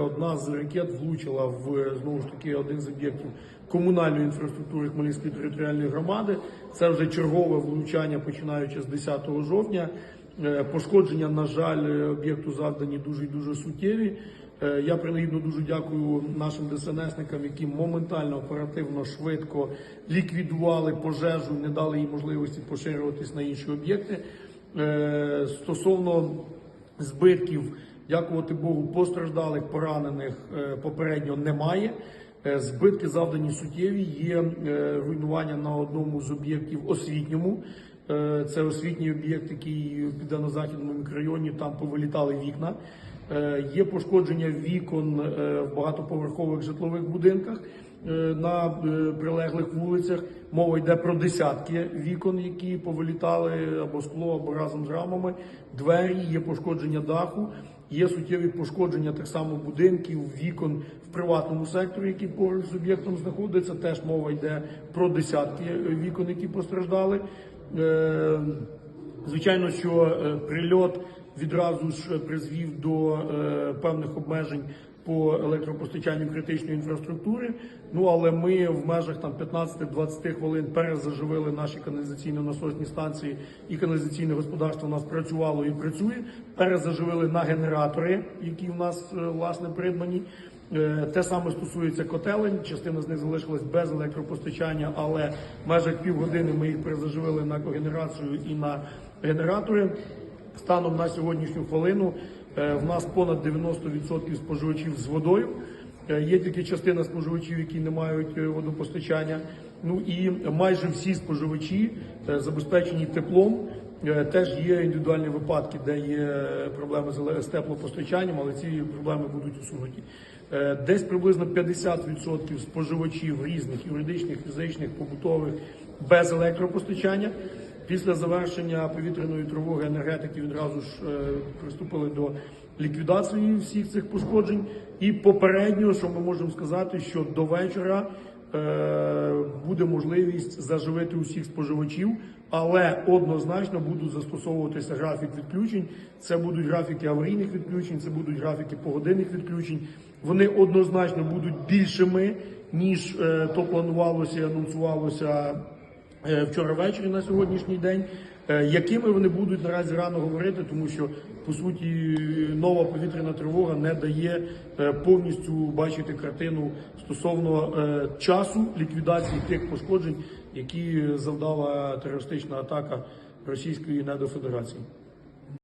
Одна з ракет влучила в знову ж таки один з об'єктів комунальної інфраструктури Хмельницької територіальної громади. Це вже чергове влучання, починаючи з 10 жовтня. Е, Пошкодження, на жаль, об'єкту завдані дуже і дуже суттєві. Е, Я принагідно дуже дякую нашим ДСНСникам, які моментально, оперативно, швидко ліквідували пожежу, не дали їй можливості поширюватись на інші об'єкти. Е, Стосовно збитків, дякувати Богу, постраждалих, поранених е, попередньо немає. Е, Збитки завдані суттєві. Є е, руйнування на одному з об'єктів освітньому. Це освітній об'єкт, який в південно-західному мікрорайоні там повилітали вікна. Є пошкодження вікон в багатоповерхових житлових будинках на е, прилеглих вулицях. Мова йде про десятки вікон, які повилітали або скло, або разом з рамами. Двері, є пошкодження даху, є суттєві пошкодження так само будинків, вікон в приватному секторі, який поруч з об'єктом знаходиться. Теж мова йде про десятки е, вікон, які постраждали. Е, Звичайно, що е, прильот відразу ж призвів до е, певних обмежень по електропостачанню критичної інфраструктури. Ну але ми в межах там 15-20 хвилин перезаживили наші каналізаційно-насосні станції, і каналізаційне господарство у нас працювало і працює. Перезаживили на генератори, які у нас е, власне придбані. Е, Те саме стосується котелень. Частина з них залишилась без електропостачання, але в межах півгодини ми їх перезаживили на когенерацію і на генератори. Станом на сьогоднішню хвилину в нас понад 90% споживачів з водою. Е, Є тільки частина споживачів, які не мають е, водопостачання. Ну і майже всі споживачі е, забезпечені теплом. Е, Теж є індивідуальні випадки, де є проблеми з теплопостачанням, але ці проблеми будуть усунуті. Е, Десь приблизно 50% споживачів різних юридичних, фізичних, побутових без електропостачання. Після завершення повітряної тривоги енергетики відразу ж е, приступили до ліквідації всіх цих пошкоджень. І попередньо, що ми можемо сказати, що до вечора е, буде можливість заживити усіх споживачів, але однозначно будуть застосовуватися графік відключень. Це будуть графіки аварійних відключень, це будуть графіки погодинних відключень. Вони однозначно будуть більшими ніж е, то планувалося і анонсувалося вчора ввечері на сьогоднішній день. Е, Якими вони будуть наразі рано говорити, тому що по суті нова повітряна тривога не дає е, повністю бачити картину стосовно е, часу ліквідації тих пошкоджень, які завдала терористична атака Російської недофедерації.